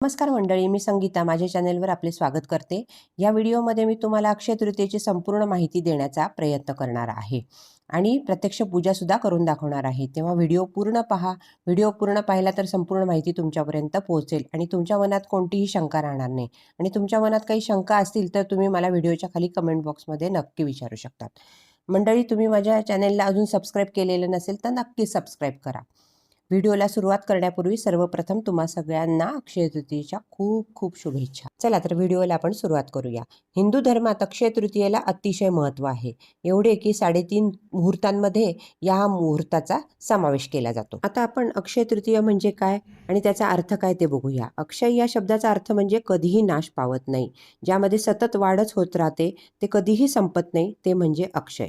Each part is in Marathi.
नमस्कार मंडळी मी संगीता. माझ्या चॅनेलवर आपले स्वागत करते. या व्हिडिओमध्ये मी तुम्हाला अक्षय तृतीयेची संपूर्ण माहिती देण्याचा प्रयत्न करणार आहे आणि प्रत्यक्ष पूजासुद्धा करून दाखवणार आहे. तेव्हा व्हिडिओ पूर्ण पहा. व्हिडिओ पूर्ण पाहिला तर संपूर्ण माहिती तुमच्यापर्यंत पोहोचेल आणि तुमच्या मनात कोणतीही शंका राहणार नाही. आणि तुमच्या मनात काही शंका असतील तर तुम्ही मला व्हिडिओच्या खाली कमेंट बॉक्समध्ये नक्की विचारू शकतात. मंडळी तुम्ही माझ्या चॅनेलला अजून सबस्क्राईब केलेलं नसेल तर नक्की सबस्क्राईब करा. व्हिडिओला सुरुवात करण्यापूर्वी सर्वप्रथम तुम्हा सगळ्यांना अक्षय तृतीयेच्या खूप खूप शुभेच्छा. चला तर व्हिडिओला आपण सुरुवात करूया. हिंदू धर्मात अक्षय तृतीयेला अतिशय महत्त्व आहे. एवढे की साडेतीन मुहूर्तांमध्ये या मुहूर्ताचा समावेश केला जातो. आता आपण अक्षय तृतीय म्हणजे काय आणि त्याचा अर्थ काय ते बघूया. अक्षय या शब्दाचा अर्थ म्हणजे कधीही नाश पावत नाही. ज्यामध्ये सतत वाढच होत राहते ते कधीही संपत नाही ते म्हणजे अक्षय.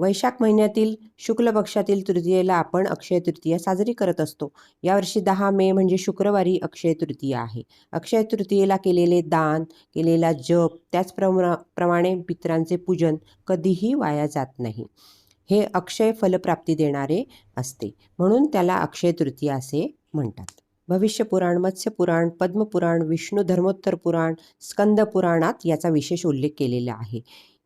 वैशाख महिन्यातील शुक्ल पक्षातील तृतीयेला आपण अक्षय तृतीया साजरी करत असतो. यावर्षी दहा मे म्हणजे शुक्रवारी अक्षय तृतीय आहे. अक्षय तृतीयेला केलेले दान केलेला जप त्याचप्रमा प्रमाणे पित्रांचे पूजन कधीही वाया जात नाही. हे अक्षय फलप्राप्ती देणारे असते. म्हणून त्याला अक्षय तृतीया असे म्हणतात. भविष्यपुराण मत्स्यपुराण पद्मपुराण विष्णू धर्मोत्तर पुराण स्कंद पुराणात याचा विशेष उल्लेख केलेला आहे.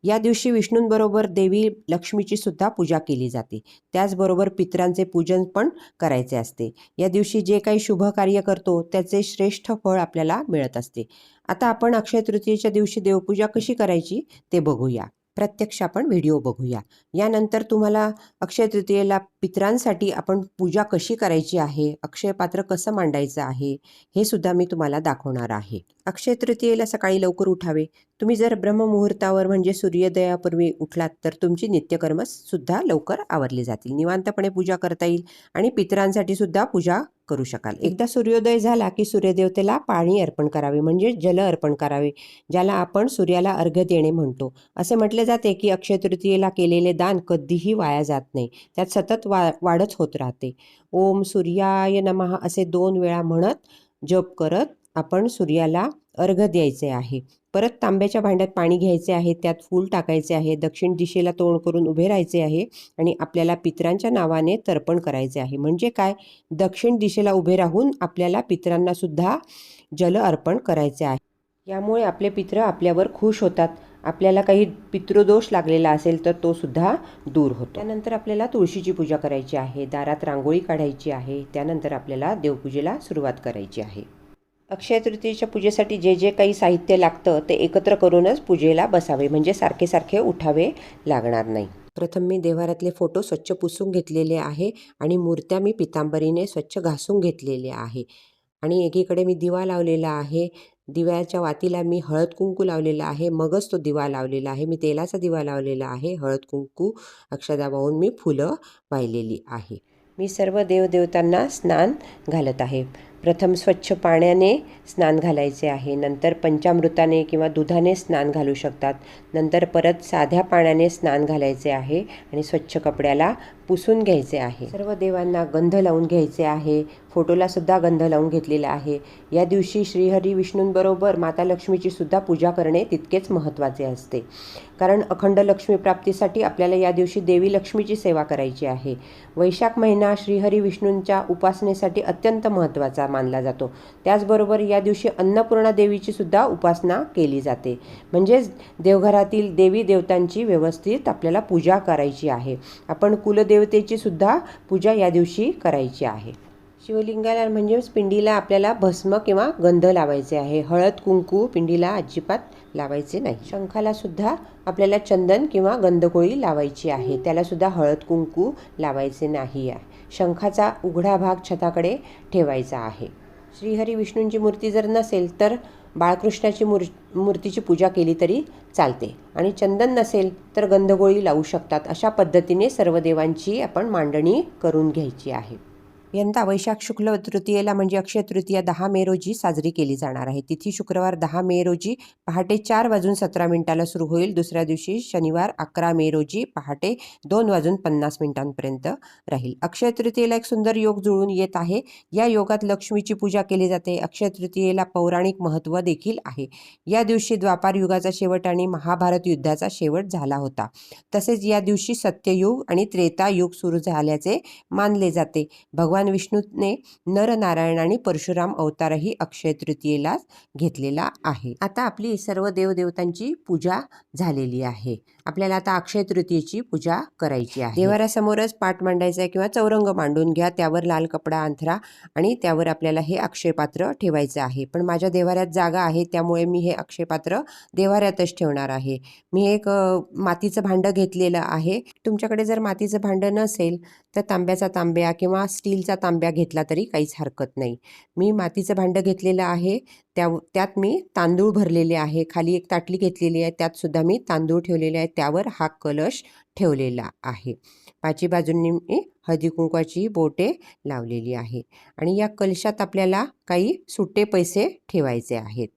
या दिवशी विष्णूंबरोबर देवी लक्ष्मीची सुद्धा पूजा केली जाते. त्याचबरोबर पित्रांचे पूजन पण करायचे असते. या दिवशी जे काही शुभ कार्य करतो त्याचे श्रेष्ठ फळ आपल्याला मिळत असते. आता आपण अक्षय तृतीयेच्या दिवशी देवपूजा कशी करायची ते बघूया. प्रत्यक्ष आपण व्हिडिओ बघूया. यानंतर तुम्हाला अक्षय तृतीयेला पित्रांसाठी आपण पूजा कशी करायची आहे अक्षय पात्र कसं मांडायचं आहे हे सुद्धा मी तुम्हाला दाखवणार आहे. अक्षय तृतीयेला सकाळी लवकर उठावे. तुम्ही जर ब्रह्ममुहूर्तावर म्हणजे सूर्योदयापूर्वी उठलात तर तुमची नित्यकर्म सुद्धा लवकर आवरली जातील. निवांतपणे पूजा करता येईल आणि पितरांसाठी सुद्धा पूजा करू शकाल. एकदा सूर्योदय झाला की सूर्यदेवतेला पाणी अर्पण करावे म्हणजे जल अर्पण करावे ज्याला आपण सूर्याला अर्घ्य देणे म्हणतो. असे म्हटले जाते की अक्षय तृतीयेला केलेले दान कधीही वाया जात नाही. त्यात सतत वा वाढच होत राहते. ओम सूर्याय नमः असे दोन वेळा म्हणत जप करत आपण सूर्याला अर्घ द्यायचे आहे. परत तांब्याच्या भांड्यात पाणी घ्यायचे आहे त्यात फूल टाकायचे आहे दक्षिण दिशेला तोंड करून उभे राहायचे आहे आणि आपल्याला पित्रांच्या नावाने तर्पण करायचे आहे. म्हणजे काय? दक्षिण दिशेला उभे राहून आपल्याला पित्रांना सुद्धा जल अर्पण करायचे आहे. यामुळे आपले पित्र आपल्यावर खुश होतात. आपल्याला काही पितृदोष लागलेला असेल तर तो सुद्धा दूर होतो. त्यानंतर आपल्याला तुळशीची पूजा करायची आहे. दारात रांगोळी काढायची आहे. त्यानंतर आपल्याला देवपूजेला सुरुवात करायची आहे. अक्षय तृतीयेच्या पूजेसाठी जे जे काही साहित्य लागतं ते एकत्र करूनच पूजेला बसावे. म्हणजे सारखे सारखे उठावे लागणार नाही. प्रथम मी देवारातले फोटो स्वच्छ पुसून घेतलेले आहे आणि मूर्त्या मी पितांबरीने स्वच्छ घासून घेतलेले आहे. आणि एकीकडे मी दिवा लावलेला आहे. दिव्याच्या वातीला मी हळद कुंकू लावलेला आहे. मगच तो दिवा लावलेला आहे. मी तेलाचा दिवा लावलेला आहे. हळद कुंकू अक्षदा वाहून मी फुलं वाहिलेली आहे. मी सर्व देवदेवतांना स्नान घालत आहे. प्रथम स्वच्छ पाण्याने स्नान घालायचे आहे. नंतर पंचामृताने किंवा दुधाने स्नान घालू शकतात. नंतर परत साध्या पाण्याने स्नान घालायचे आहे आणि स्वच्छ कपड्याला पुसून घ्यायचे आहे. सर्व देवांना गंध लावून घ्यायचे आहे. फोटोला सुद्धा गंध लावून घेतलेला आहे. या दिवशी श्रीहरी विष्णूंबरोबर माता लक्ष्मीची सुद्धा पूजा करणे तितकेच महत्त्वाचे असते. कारण अखंड लक्ष्मी प्राप्तीसाठी आपल्याला या दिवशी देवी लक्ष्मीची सेवा करायची आहे. वैशाख महिना श्रीहरी विष्णूंच्या उपासनेसाठी अत्यंत महत्त्वाचा मानला जातो. त्याचबरोबर या दिवशी अन्नपूर्णा देवीची सुद्धा उपासना केली जाते. म्हणजेच देवघरातील देवी देवतांची व्यवस्थित आपल्याला पूजा करायची आहे. आपण कुलदेवतेची सुद्धा पूजा या दिवशी करायची आहे. शिवलिंगाला म्हणजेच पिंडीला आपल्याला भस्म किंवा गंध लावायचे आहे. हळद कुंकू पिंडीला अजिबात लावायचे नाही. शंखाला सुद्धा आपल्याला चंदन किंवा गंधगोळी लावायची आहे. त्याला सुद्धा हळद कुंकू लावायचे नाही आहे. शंखाचा उघडा भाग छताकडे ठेवायचा आहे. श्रीहरी विष्णूंची मूर्ती जर नसेल तर बाळकृष्णाची मूर मूर्तीची पूजा केली तरी चालते. आणि चंदन नसेल तर गंधगोळी लावू शकतात. अशा पद्धतीने सर्व देवांची आपण मांडणी करून घ्यायची आहे. यंदा वैशाख शुक्ल तृतीयेला म्हणजे अक्षय तृतीया दहा मे रोजी साजरी केली जाणार आहे. तिथी शुक्रवार दहा मे रोजी पहाटे चार वाजून सतरा मिनिटाला सुरू होईल. दुसऱ्या दिवशी शनिवार अकरा मे रोजी पहाटे दोन वाजून पन्नास मिनिटांपर्यंत राहील. अक्षय तृतीयेला एक सुंदर योग जुळून येत आहे. या योगात लक्ष्मीची पूजा केली जाते. अक्षय तृतीयेला पौराणिक महत्त्व देखील आहे. या दिवशी द्वापार युगाचा शेवट आणि महाभारत युद्धाचा शेवट झाला होता. तसेच या दिवशी सत्ययुग आणि त्रेतायुग सुरू झाल्याचे मानले जाते. भगवान भगवान विष्णूने नरनारायण आणि परशुराम अवतारही अक्षय तृतीयेला घेतलेला आहे. आता आपली सर्व देवदेवतांची पूजा झालेली आहे. आपल्याला आता अक्षय तृतीयेची पूजा करायची आहे. देवाऱ्यासमोरच पाठ मांडायचा आहे किंवा चौरंग मांडून घ्या त्यावर लाल कपडा अंथरा आणि त्यावर आपल्याला हे अक्षयपात्र ठेवायचं आहे. पण माझ्या देवाऱ्यात जागा आहे त्यामुळे मी हे अक्षयपात्र देवाऱ्यातच ठेवणार आहे. मी एक मातीचं भांडं घेतलेलं आहे. तुमच्याकडे जर मातीचं भांडं नसेल तर तांब्याचा तांब्या किंवा स्टील स्टीलचा तांब्या घेतला तरी काहीच हरकत नाही. मी मातीचं भांडं घेतलेलं आहे. त्या त्यात मी तांदूळ भरलेले आहे. खाली एक ताटली घेतलेली आहे. त्यात सुद्धा मी तांदूळ ठेवलेले आहे. त्यावर हा कलश ठेवलेला आहे. पाची बाजूंनी मी हळदी कुंकवाची बोटे लावलेली आहे. आणि या कलशात आपल्याला काही सुट्टे पैसे ठेवायचे आहेत.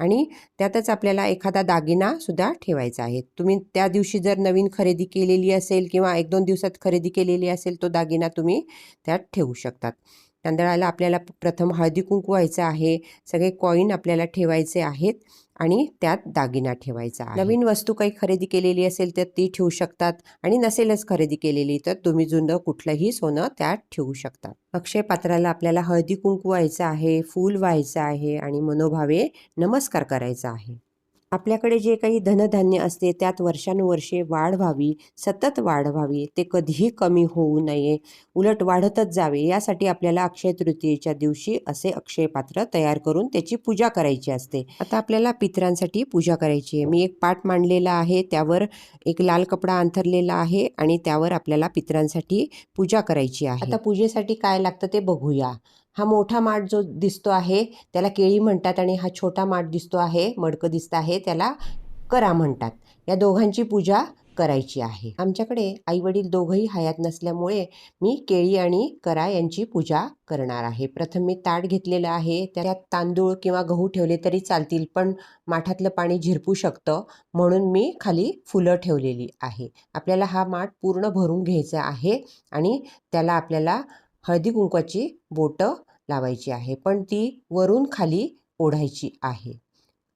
आणि त्यातच आपल्याला एखादा दागिनासुद्धा ठेवायचा आहे. तुम्ही त्या दिवशी जर नवीन खरेदी केलेली असेल किंवा एक दोन दिवसात खरेदी केलेली असेल तो दागिना तुम्ही त्यात ठेवू शकतात. तांदळाला आपल्याला प्रथम हळदी कुंकू व्हायचं आहे सगळे कॉईन आपल्याला ठेवायचे आहेत आणि त्यात दागिना ठेवायचा आहे. नवीन वस्तू काही खरेदी केलेली असेल तर ती ठेवू शकतात आणि नसेलच खरेदी केलेली तर तुम्ही जुनं कुठलंही सोनं त्यात ठेवू शकतात अक्षय पात्राला आपल्याला हळदी कुंकू व्हायचं आहे फूल व्हायचं आहे आणि मनोभावे नमस्कार करायचा आहे. आपल्याकडे जे काही धनधान्य असते त्यात वर्षानुवर्षे वाढ व्हावी सतत वाढ व्हावी ते कधीही कमी होऊ नये उलट वाढतच जावे यासाठी आपल्याला अक्षय तृतीयेच्या दिवशी असे अक्षय पात्र तयार करून त्याची पूजा करायची असते. आता आपल्याला पितरांसाठी पूजा करायची आहे. मी एक पाट मांडलेला आहे त्यावर एक लाल कपडा अंथरलेला आहे आणि त्यावर आपल्याला पितरांसाठी पूजा करायची आहे. आता पूजेसाठी काय लागतं ते बघूया. हा मोठा माठ जो दिसतो आहे त्याला केळी म्हणतात आणि हा छोटा माठ दिसतो आहे मडकं दिसतं आहे त्याला करा म्हणतात. या दोघांची पूजा करायची आहे. आमच्याकडे आईवडील दोघंही हयात नसल्यामुळे मी केळी आणि करा यांची पूजा करणार आहे. प्रथम मी ताट घेतलेलं आहे त्यात तांदूळ किंवा गहू ठेवले तरी चालतील पण माठातलं पाणी झिरपू शकतं म्हणून मी खाली फुलं ठेवलेली आहे. आपल्याला हा माठ पूर्ण भरून घ्यायचा आहे आणि त्याला आपल्याला हळदी कुंकवाची बोटं लावायची आहे पण ती वरून खाली ओढायची आहे.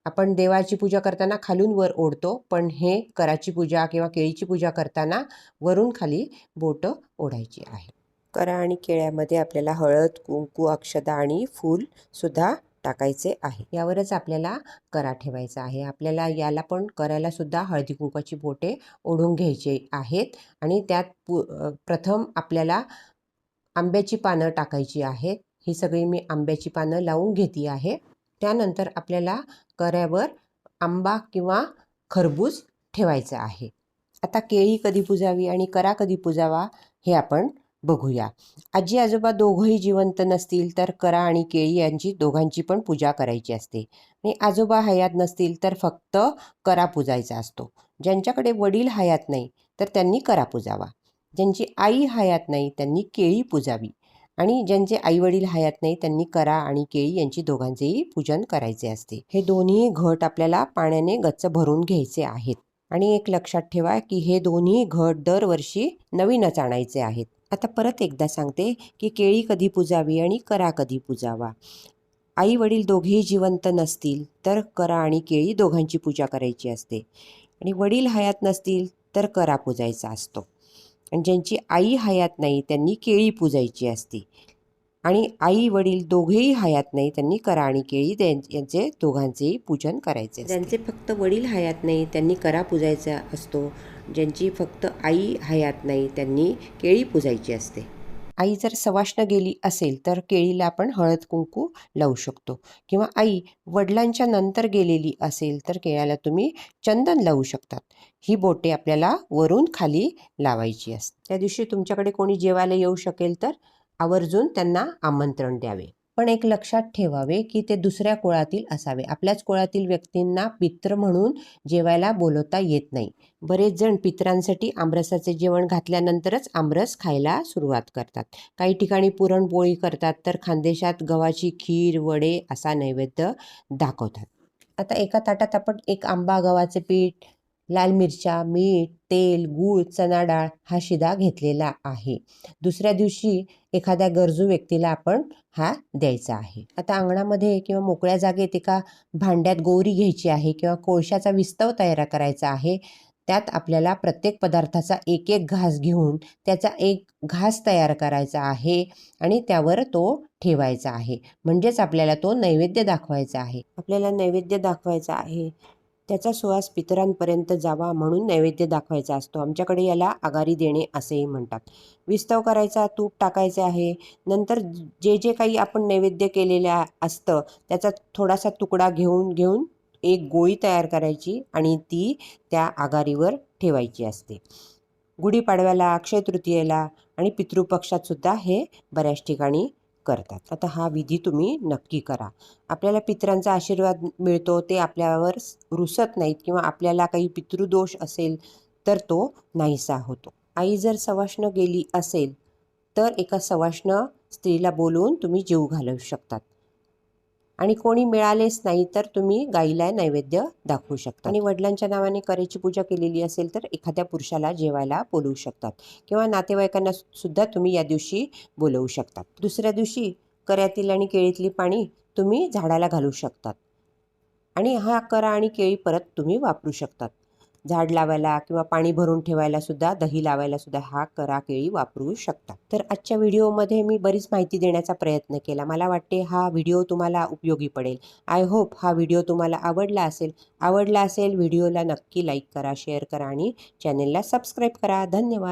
आपण देवाची पूजा करताना खालून वर ओढतो पण हे कराची पूजा किंवा केळीची पूजा करताना वरून खाली बोटं ओढायची आहे. करा आणि केळ्यामध्ये आपल्याला हळद कुंकू अक्षदा आणि फूलसुद्धा टाकायचे आहे. यावरच आपल्याला करा ठेवायचा आहे. आपल्याला याला पण करायला सुद्धा हळदी कुंकवाची बोटे ओढून घ्यायचे आहेत आणि त्यात पु प्रथम आपल्याला आंब्याची पानं टाकायची आहेत ही सगळी मी आंब्याची पानं लावून घेते आहे. त्यानंतर आपल्याला कऱ्यावर आंबा किंवा खरबूज ठेवायचं आहे. आता केळी कधी पुजावी आणि करा कधी पुजावा हे आपण बघूया. आजी आजोबा दोघंही जिवंत नसतील तर करा आणि केळी यांची दोघांची पण पूजा करायची असते. आणि आजोबा हयात नसतील तर फक्त करा पुजायचा असतो. ज्यांच्याकडे वडील हयात नाही तर त्यांनी करा पुजावा. ज्यांची आई हयात नाही त्यांनी केळी पुजावी. आणि ज्यांचे आईवडील हयात नाही त्यांनी करा आणि केळी यांची दोघांचेही पूजन करायचे असते. हे दोन्ही घट आपल्याला पाण्याने गच्च भरून घ्यायचे आहेत. आणि एक लक्षात ठेवा की हे दोन्ही घट दरवर्षी नवीनच आणायचे आहेत. आता परत एकदा सांगते की केळी कधी पुजावी आणि करा कधी पुजावा. आई वडील दोघेही जिवंत नसतील तर करा आणि केळी दोघांची पूजा करायची असते. आणि वडील हयात नसतील तर करा पूजायचा असतो. आणि ज्यांची आई हयात नाही त्यांनी केळी पूजायची असते. आणि आई वडील दोघेही हयात नाही त्यांनी करा आणि केळी यांचे दोघांचेही पूजन करायचे ज्यांचे फक्त वडील हयात नाही त्यांनी करा पूजायचा असतो. ज्यांची फक्त आई हयात नाही त्यांनी केळी पूजायची असते. आई जर सवाष्ण गेली असेल तर केळीला आपण हळद कुंकू लावू शकतो. किंवा आई वडिलांच्या नंतर गेलेली असेल तर केळ्याला तुम्ही चंदन लावू शकतात. ही बोटे आपल्याला वरून खाली लावायची असते त्या दिवशी तुमच्याकडे कोणी जेवायला येऊ शकेल तर आवर्जून त्यांना आमंत्रण द्यावे. पण एक लक्षात ठेवावे की ते दुसऱ्या कुळातील असावे. आपल्याच कुळातील व्यक्तींना पित्र म्हणून जेवायला बोलवता येत नाही. बरेच जण पित्रांसाठी आमरसाचे जेवण घातल्यानंतरच आमरस खायला सुरुवात करतात. काही ठिकाणी पुरणपोळी करतात तर खानदेशात गव्हाची खीर वडे असा नैवेद्य दाखवतात. आता एका ताटात आपण एक आंबा गव्हाचे पीठ लाल मिरच्या मीठ तेल गूळ चणा डाळ हा शिदा घेतलेला आहे. दुसऱ्या दिवशी एखाद्या गरजू व्यक्तीला आपण हा द्यायचा आहे. आता अंगणामध्ये किंवा मोकळ्या जागेत एका भांड्यात गोरी घ्यायची आहे किंवा कोळशाचा विस्तव तयार करायचा आहे त्यात आपल्याला प्रत्येक पदार्थाचा एक एक घास घेऊन त्याचा एक घास तयार करायचा आहे आणि त्यावर तो ठेवायचा आहे. म्हणजेच आपल्याला तो नैवेद्य दाखवायचा आहे. आपल्याला नैवेद्य दाखवायचा आहे. त्याचा सुवास पितरांपर्यंत जावा म्हणून नैवेद्य दाखवायचा असतो. आमच्याकडे याला आगारी देणे असेही म्हणतात. विस्तव करायचा तूप टाकायचे आहे. नंतर जे जे काही आपण नैवेद्य केलेलं असतं त्याचा थोडासा तुकडा घेऊन घेऊन एक गोळी तयार करायची आणि ती त्या आगारीवर ठेवायची असते. गुढीपाडव्याला अक्षय तृतीयेला आणि पितृपक्षातसुद्धा हे बऱ्याच ठिकाणी करतात. आता हा विधी तुम्ही नक्की करा. आपल्याला पितरांचा आशीर्वाद मिळतो ते आपल्यावर रुसत नाहीत किंवा आपल्याला काही पितृदोष असेल तर तो नाहीसा होतो. आई जर सवाष्ण गेली असेल तर एका सवाष्ण स्त्रीला बोलवून तुम्ही जीव घालवू शकतात. आणि कोणी मिळालेच नाही तर तुम्ही गाईला नैवेद्य दाखवू शकता. आणि वडिलांच्या नावाने करेची पूजा केलेली असेल तर एखाद्या पुरुषाला जेवायला बोलवू शकतात. किंवा नातेवाईकांना सुद्धा तुम्ही या दिवशी बोलवू शकतात. दुसऱ्या दिवशी कऱ्यातील आणि केळीतली पाणी तुम्ही झाडाला घालू शकतात. आणि हा करा आणि केळी परत तुम्ही वापरू शकतात. झाड लावायला किंवा पाणी भरून ठेवायला सुद्धा दही लावायला सुद्धा हा करा केळी वापरू शकता. तर आजच्या व्हिडिओमध्ये मी बरीच माहिती देण्याचा प्रयत्न केला. मला वाटते हा व्हिडिओ तुम्हाला उपयोगी पडेल. आय होप हा व्हिडिओ तुम्हाला आवडला असेल. आवडला असेल व्हिडिओला नक्की लाईक करा शेअर करा आणि चॅनेलला सबस्क्राईब करा. धन्यवाद.